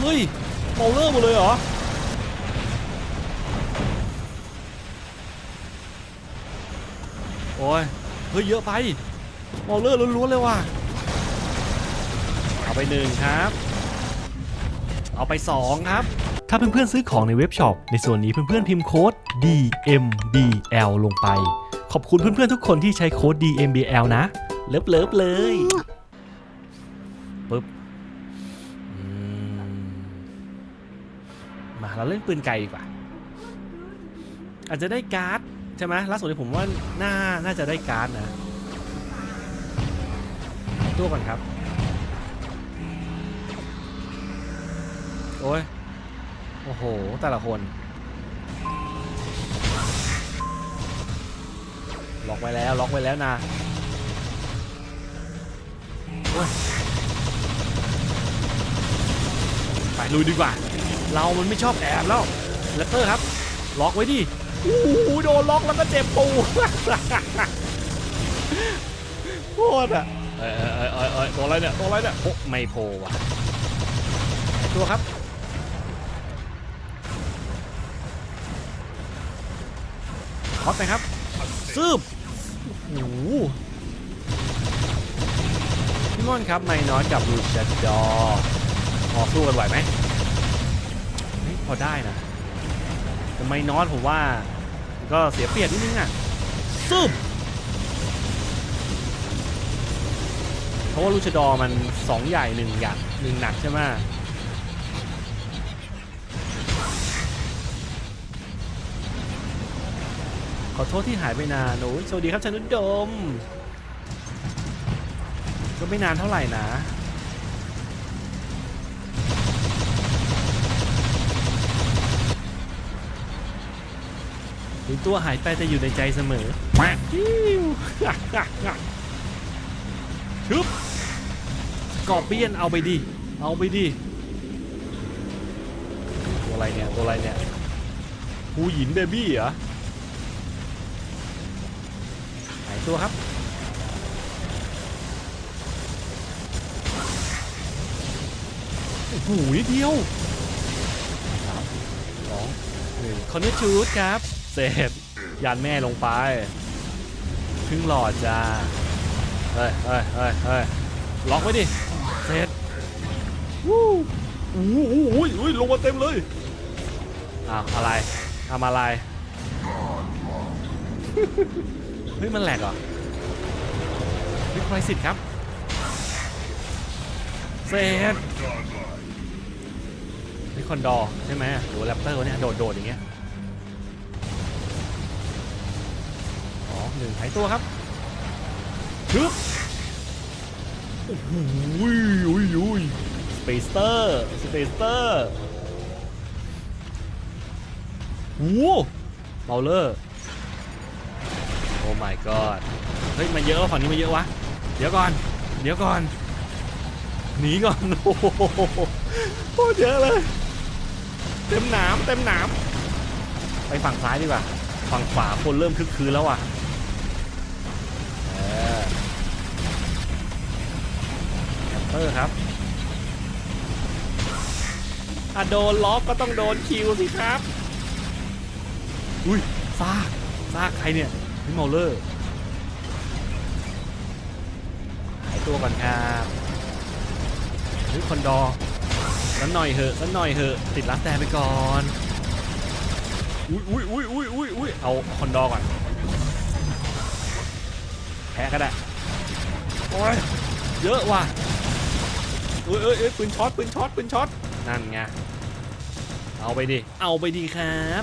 เฮ้ยเมาเลอร์หมดเลยเหรอโอ้ยเฮ้ยเยอะไปเมาเลอร์ล้วนๆเลยว่ะเอาไปหนึ่งครับ เอาไปสองครับ ถ้าเพื่อนๆซื้อของในเว็บช็อปในส่วนนี้เพื่อนๆพิมพ์โค้ด DMBL ลงไป ขอบคุณเพื่อนๆทุกคนที่ใช้โค้ด DMBL นะ เลิฟเลิฟๆเลยปึ๊บ เราเล่นปืนไกลดีกว่า อาจจะได้การ์ดใช่ไหมล่าสุดที่ผมว่าน่าน่าจะได้การ์ดนะตัวก่อนครับ โอ้ย โอ้โห แต่ละคน ล็อกไว้แล้ว ล็อกไว้แล้วนะโอ้ย ไปลุยดีกว่า เรามันไม่ชอบแอบแล้วเลตเตอร์ครับ ล็อกไว้ดิโอ้โหโดนล็อกแล้วก็เจ็บปูโคตรอะเอ้ยเอ้ยเอ้ยเอ้ยตัวอะไรเนี่ยตัวอะไรเนี่ยโอ้ไม่โผล่ว่ะไอ้ตัวครับฮอตไหมครับซืบโอ้โหพี่ม่อนครับไมน้อยกับลูชาดอร์พ อสู้กันไหวไหมพอได้นะแต่ไมนอยผมว่า ก็เสียเปรียบนิดนึงอะซืบเพราะว่าลูชดอมันสองใหญ่หนึ่งหยักหนึ่งหนักใช่ไหมขอโทษที่หายไปนานโอ้ยสวัสดีครับชนุดดม ก็ไม่นานเท่าไหร่นะ ถึงตัวหายไปแต่อยู่ในใจเสมอฮิวชึบสกอร์เปียนเอาไปดิ เอาไปดิ ตัวอะไรเนี่ย ตัวอะไรเนี่ยผู้หญิงเบบี้เหรอ หายตัวครับ โอ้โหนิดเดียวสามสองหนึ่งคอนเนอร์ชูดครับ เสร็จยานแม่ลงไปครึ่งหลอดจ้าเฮ้ยเฮ้ยเฮ้ยเฮ้ยล็อกไว้ดิเสร็จวู้โอ้โหโอ้ยโอ้ลงมาเต็มเลยอ้าวอะไรทำอะไรเฮ้ยมันแหลกเหรอวิครสิทธิ์ครับเซตวิคอนดอร์ใช่ไหมหรือแรปเตอร์เนี่ยโดดโดดอย่างเงี้ย หนึ่งหายตัวครับชึบโอ้โหอุ้ยอุ้ยอุ้ยสเปสเตอร์สเปสเตอร์โอ้โหเบลเลอร์โอ้ my god เฮ้ยมาเยอะฝั่งนี้มาเยอะวะ เดี๋ยวก่อน เดี๋ยวก่อน หนีก่อน โอ้โหโคตรเยอะเลย เต็มหนามเต็มหนามไปฝั่งซ้ายดีกว่า ฝั่งขวาคนเริ่มคึกคืนแล้วอะเออแคป เตอร์ครับอะโดนล็อกก็ต้องโดนคิวสิครับ อุ้ยซากซากใครเนี่ยพี่เมาเลอร์หายตัวก่อนครับหรือคอนดอร์สักหน่อยเหอะสักหน่อยเหอะติดลัสแต่ไปก่อนอุ้ยอุ้ยอุ้ยอุ้ยอุ้ยอุ้ยเอาคอนดอร์ก่อนแพ้ก็ได้โอ้ยเยอะว่ะ เอ้ยเอ้ยเอ้ยปืนช็อตปืนช็อตปืนช็อตนั่นไงเอาไปดิเอาไปดีครับ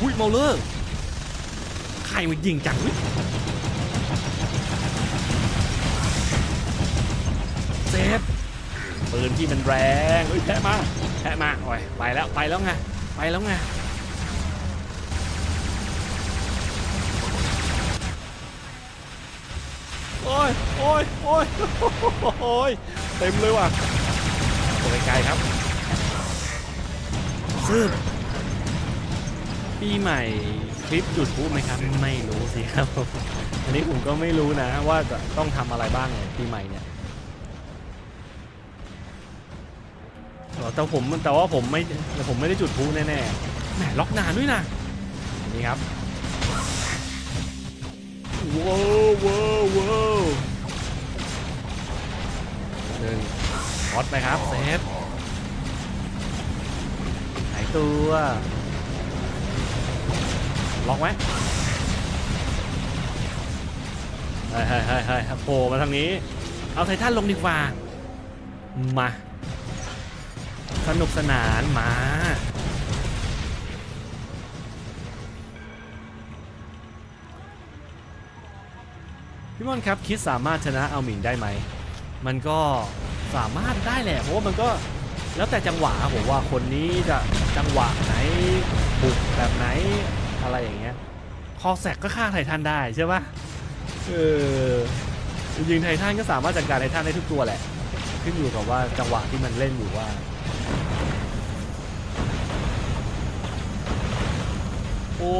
อุ้ยเมาเลอร์ใครมันยิงจังวิเซฟปืนที่มันแรงเฮ้ยแพะมาแพะมาโอ้ยไปแล้วไปแล้วไงไปแล้วไงโอ้ยโอ้ยโอ้ยโอ้ยเต็มเลยว่ะตัว ไกลๆครับซึบปีใหม่คลิปจุดพลุไหมครับ ไม่รู้สิครับ อันนี้ผมก็ไม่รู้นะว่าจะต้องทำอะไรบ้างเนี่ยปีใหม่เนี่ยแต่ผมแต่ว่าผมไม่ผมไม่ได้จุดพลุแน่ๆแหมล็อกนานด้วยนะนี่ครับว้าวว้าวว้าวหนึ่ง ช็อตไปครับเซฟหายตัว ล็อกไหมเฮ้ยเฮ้ยเฮ้ยโผล่มาทางนี้ เอาไททันลงดีกว่า มา สนุกสนานมาพี่มอนครับคิดสามารถชนะเอาหมิงได้ไหม มันก็ สามารถได้แหละเพราะว่ามันก็แล้วแต่จังหวะผมว่าคนนี้จะจังหวะไหนบุกแบบไหนอะไรอย่างเงี้ยคอแสกก็ฆ่าไททันได้ใช่ปะเออจริงไททันก็สามารถจัดการไททันได้ทุกตัวแหละ ขึ้นอยู่กับว่าจังหวะที่มันเล่นอยู่ว่าโอ้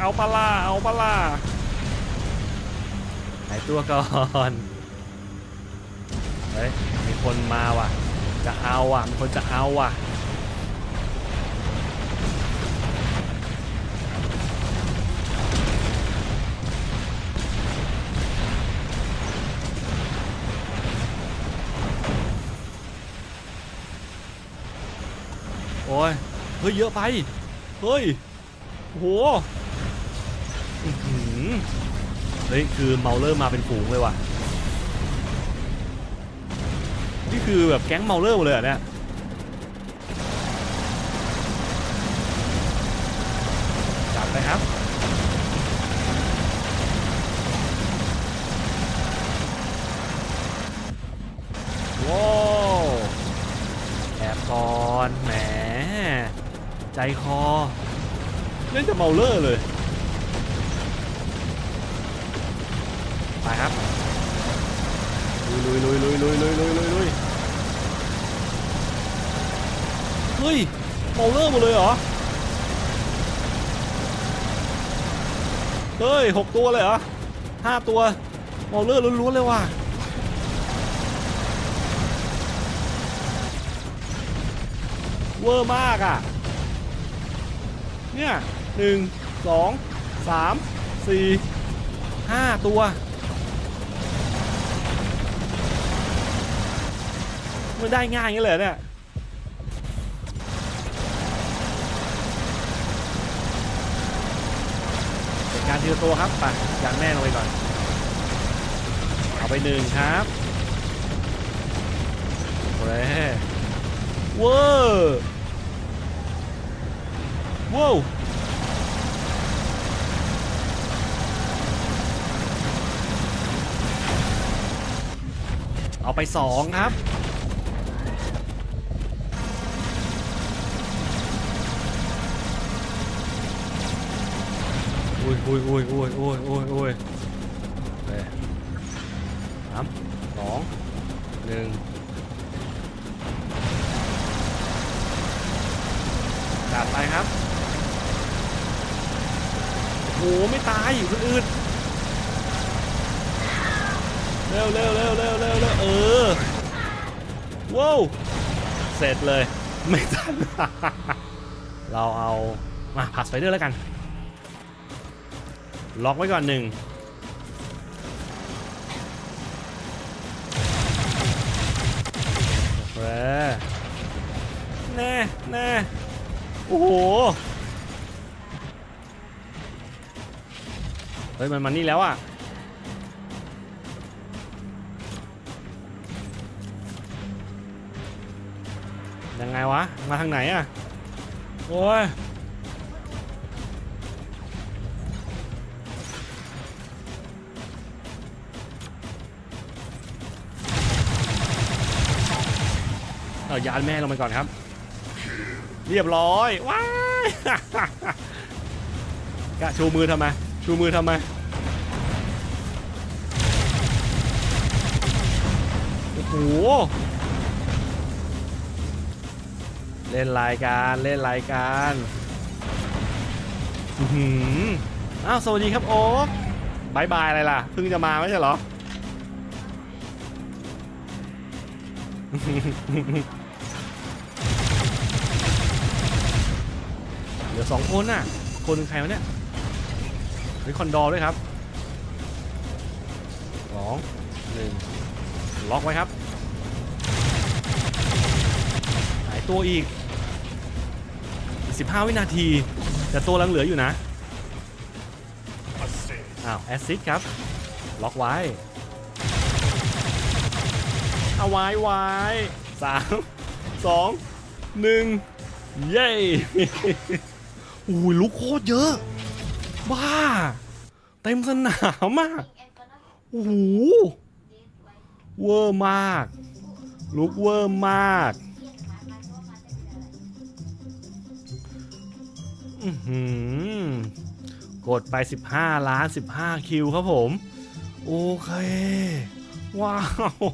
เอาปลาเอาปลาหายตัวก่อน เฮ้ยมีคนมาว่ะ จะเอาอะมีคนจะเอาอะโอ้ย เฮ้ย เยอะไป เฮ้ย โหอื้อหือเฮ้ย คือเมาเลอร์มาเป็นฝูงเลยว่ะ นี่คือแบบแก๊งเมาเลอร์หมดเลยเนี่ยจับไปครับว้าวแอบก่อนแหม ใจคอเล่นจะเมาเลอร์เลย ลุยลุยลุยลุยลุยลุยลุยลุยลุยเฮ้ยเมาเลอร์หมดเลยเหรอ เฮ้ยหกตัวเลยเหรอห้าตัวเมาเลอร์ล้วนๆเลยว่ะเวอร์มากอะ เนี่ยหนึ่งสองสามสี่ห้าตัว มันได้ง่ายอย่างนี้เลยเหรอเนี่ยเป็นการทีละตัวครับไปยันแม่ลงไปก่อน เอาไปหนึ่งครับโอ้ยเวอร์ว้าวเอาไปสองครับ อุ้ยอุ้ยอุ้ยอุ้ยอุ้ยอุ้ยอุ้ยเอ้ยสามสองหนึ่งจัดไปครับโอ้โหไม่ตายอยู่คนอื่นเร็วเร็วเร็วเร็วเร็วเร็วเออว้าวเสร็จเลย ไม่ทัน เราเอามาผัดสไปเดอร์แล้วกัน ล็อกไว้ก่อนหนึ่งโอเคแน่แน่โอ้โห เฮ้ย มันมันนี่แล้วอะยังไงวะ มาทางไหนอะ โอ้ย ยานแม่ลงไปก่อนครับ เรียบร้อยว้ายกะชูมือทำไมชูมือทำไมโอ้โหเล่นรายการเล่นรายการอื้อหืออ้าวสวัสดีครับโอ๊คบายบายอะไรล่ะเพิ่งจะมาไม่ใช่เหรอ สองคนน่ะ คนหนึ่งใครวะเนี่ยเฮ้ยคอนดอร์ด้วยครับสองหนึ่งล็อกไว้ครับ หายตัวอีก 15 วินาที แต่ตัวยังเหลืออยู่นะ อ้าว แอซิดครับ ล็อกไว้ เอาไว้ไว้สามสองหนึ่งเย้ อุ้ยลุกโคตรเยอะ บ้า เต็มสนามมากโอ้โหเวอร์มากลุกเวอร์มากอือหือกดไป 15 ล้าน 15 คิวครับผม โอเค ว้าว